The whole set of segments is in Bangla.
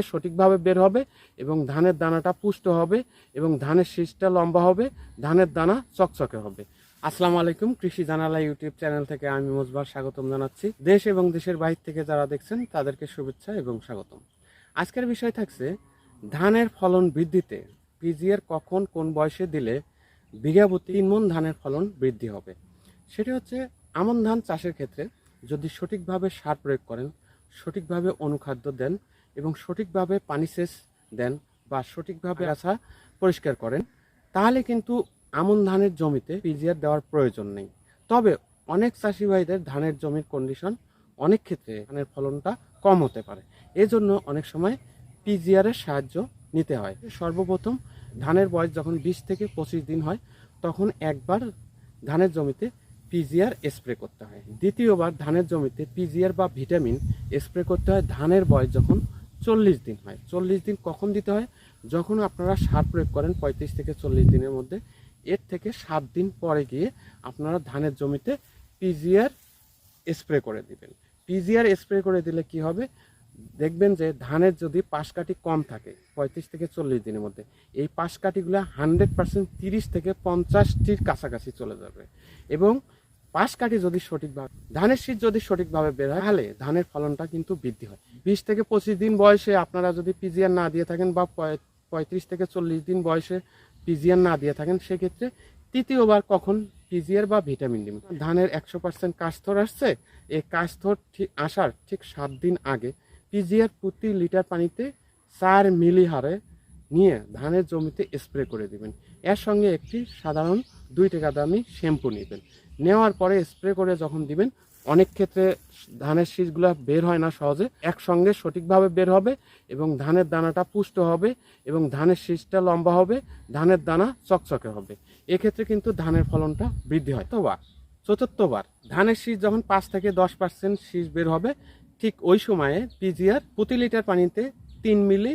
সঠিকভাবে বের হবে এবং ধানের দানাটা পুষ্ট হবে এবং ধানের শীষটা লম্বা হবে, ধানের দানা চকচকে হবে। আসসালামু আলাইকুম, কৃষি জানালা ইউটিউব চ্যানেল থেকে আমি মোজবার স্বাগতম জানাচ্ছি। দেশ এবং দেশের বাইরে থেকে যারা দেখছেন, তাদেরকে শুভেচ্ছা এবং স্বাগতম। আজকের বিষয় থাকছে, ধানের ফলন বৃদ্ধিতে পিজিএর কখন কোন বয়সে দিলে বিঘা প্রতি তিন মন ধানের ফলন বৃদ্ধি হবে? সেটি হচ্ছে, আমন ধান চাষের ক্ষেত্রে যদি সঠিকভাবে সার প্রয়োগ করেন সঠিকভাবে অনুখাদ্য দেন এবং সঠিকভাবে পানি সেচ দেন বা সঠিকভাবে আশা পরিষ্কার করেন, তাহলে কিন্তু আমন ধানের জমিতে পিজিআর দেওয়ার প্রয়োজন নেই। তবে অনেক চাষি ভাইদের ধানের জমির কন্ডিশন অনেক ক্ষেত্রে ধানের ফলনটা কম হতে পারে। এজন্য অনেক সময় পিজিআরের সাহায্য নিতে হয়। সর্বপ্রথম ধানের বয়স যখন বিশ থেকে পঁচিশ দিন হয়, তখন একবার ধানের জমিতে পিজিআর স্প্রে করতে হয়। দ্বিতীয়বার ধানের জমিতে পিজিআর বা ভিটামিন স্প্রে করতে হয়। ধানের বয়স যখন চল্লিশ দিন হয়। চল্লিশ দিন কখন দিতে হয়? যখন আপনারা সার প্রয়োগ করেন পঁয়ত্রিশ থেকে চল্লিশ দিনের মধ্যে। এর থেকে সাত দিন পরে গিয়ে আপনারা ধানের জমিতে পিজিআর স্প্রে করে দিবেন। পিজিআর স্প্রে করে দিলে কি হবে? দেখবেন যে ধানের যদি পাশকাঠি কম থাকে পঁয়ত্রিশ থেকে চল্লিশ দিনের মধ্যে, এই পাশকাঠিগুলো হান্ড্রেড পার্সেন্ট তিরিশ থেকে পঞ্চাশটির কাছাকাছি চলে যাবে। এবং পাশকাঠি যদি সঠিকভাবে, ধানের শীত যদি সঠিকভাবে বের হয়, তাহলে ধানের ফলনটা কিন্তু বৃদ্ধি হয়। বিশ থেকে পঁচিশ দিন বয়সে আপনারা যদি পিজিআর না দিয়ে থাকেন বা পঁয়ত্রিশ থেকে চল্লিশ দিন বয়সে পিজিআর না দিয়ে থাকেন, সেক্ষেত্রে তৃতীয়বার কখন পিজিআর বা ভিটামিন দিন ধানের একশো পার্সেন্ট কাস্থর আসছে, এই কাস্থর ঠিক আসার ঠিক সাত দিন আগে পিজিআর প্রতি লিটার পানিতে চার মিলি হারে নিয়ে ধানের জমিতে স্প্রে করে দিবেন। এর সঙ্গে একটি সাধারণ দুই টাকা দামি শ্যাম্পু নেবেন। নেওয়ার পরে স্প্রে করে যখন দিবেন, অনেক ক্ষেত্রে ধানের শীষগুলো বের হয় না সহজে, একসঙ্গে সঠিকভাবে বের হবে এবং ধানের দানাটা পুষ্ট হবে এবং ধানের শীষটা লম্বা হবে, ধানের দানা চকচকে হবে। এক্ষেত্রে কিন্তু ধানের ফলনটা বৃদ্ধি হয়। তোবা চতুর্থবার, ধানের শীষ যখন পাঁচ থেকে দশ পার্সেন্ট শীষ বের হবে, ঠিক ওই সময়ে পিজিআর প্রতি লিটার পানিতে তিন মিলি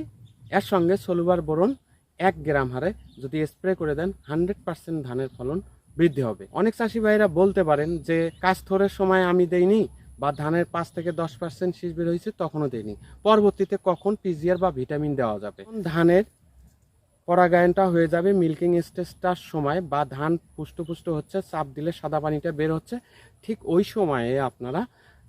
এর সঙ্গে সলুবার বোরন এক গ্রাম হারে। যদি স্প্রে করে দেন হান্ড্রেড পার্সেন্ট ধানের ফলন বৃদ্ধি হবে। অনেক চাষি ভাইরা বলতে পারেন যে কাস্থরের সময় আমি দেইনি বা ধানের পাঁচ থেকে দশ পার্সেন্ট শীষ বের হয়েছে তখনও দেইনি। পরবর্তীতে কখন পিজিআর বা ভিটামিন দেওয়া যাবে? ধানের পরাগায়নটা হয়ে যাবে মিল্কিং স্টেজটার সময় বা ধান পুষ্ট পুষ্ট হচ্ছে, চাপ দিলে সাদা পানিটা বের হচ্ছে। ঠিক ওই সময়ে আপনারা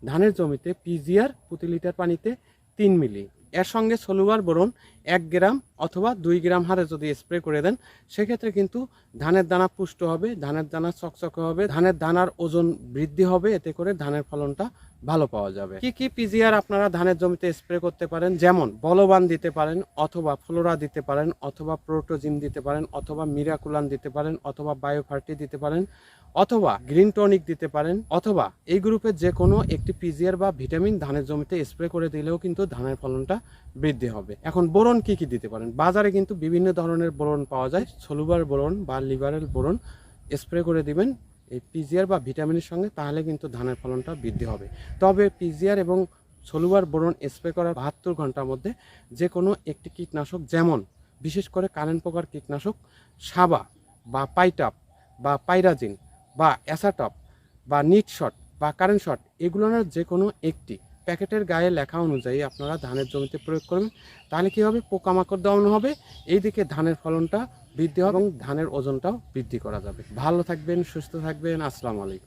ধানের জমিতে পিজিআর প্রতি লিটার পানিতে তিন মিলি এর সঙ্গে সলুবার বোরন এক গ্রাম অথবা দুই গ্রাম হারে যদি স্প্রে করে দেন, সেক্ষেত্রে কিন্তু ধানের দানা পুষ্ট হবে, ধানের দানা চকচকে হবে, ধানের দানার ওজন বৃদ্ধি হবে, এতে করে ধানের ফলনটা ভালো পাওয়া যাবে। কি কি পিজিআর আপনারা ধানের জমিতে স্প্রে করতে পারেন? যেমন বলবান দিতে পারেন, অথবা ফ্লোরা দিতে পারেন, অথবা প্রোটোজিন দিতে পারেন, অথবা মিরাকুলান দিতে পারেন, অথবা বায়োফার্টি দিতে পারেন। অথবা গ্রিন টনিক দিতে পারেন, অথবা এই গ্রুপের যে কোনো একটি পিজিআর বা ভিটামিন ধানের জমিতে স্প্রে করে দিলেও কিন্তু ধানের ফলনটা বৃদ্ধি হবে। এখন বোরন কি কি দিতে পারেন? বাজারে কিন্তু বিভিন্ন ধরনের বোরন পাওয়া যায়। সলুবার বোরন বা লিবারেল বোরন স্প্রে করে দিবেন এই পিজিআর বা ভিটামিনের সঙ্গে, তাহলে কিন্তু ধানের ফলনটা বৃদ্ধি হবে। তবে পিজিআর এবং সলুবার বোরন স্প্রে করার বাহাত্তর ঘণ্টার মধ্যে যে কোনো একটি কীটনাশক, যেমন বিশেষ করে কারেন্ট পোকার কীটনাশক, সাবা বা পাইটাপ বা পাইরাজিন বা অ্যাসাটপ বা নিট শট বা কারেন্ট শট এগুলোর যে কোনো একটি প্যাকেটের গায়ে লেখা অনুযায়ী আপনারা ধানের জমিতে প্রয়োগ করবেন। তাহলে কী হবে? পোকামাকড় দেওয়ানো হবে, এইদিকে ধানের ফলনটা বৃদ্ধি হবে এবং ধানের ওজনটাও বৃদ্ধি করা যাবে। ভালো থাকবেন, সুস্থ থাকবেন, আসসালামু আলাইকুম।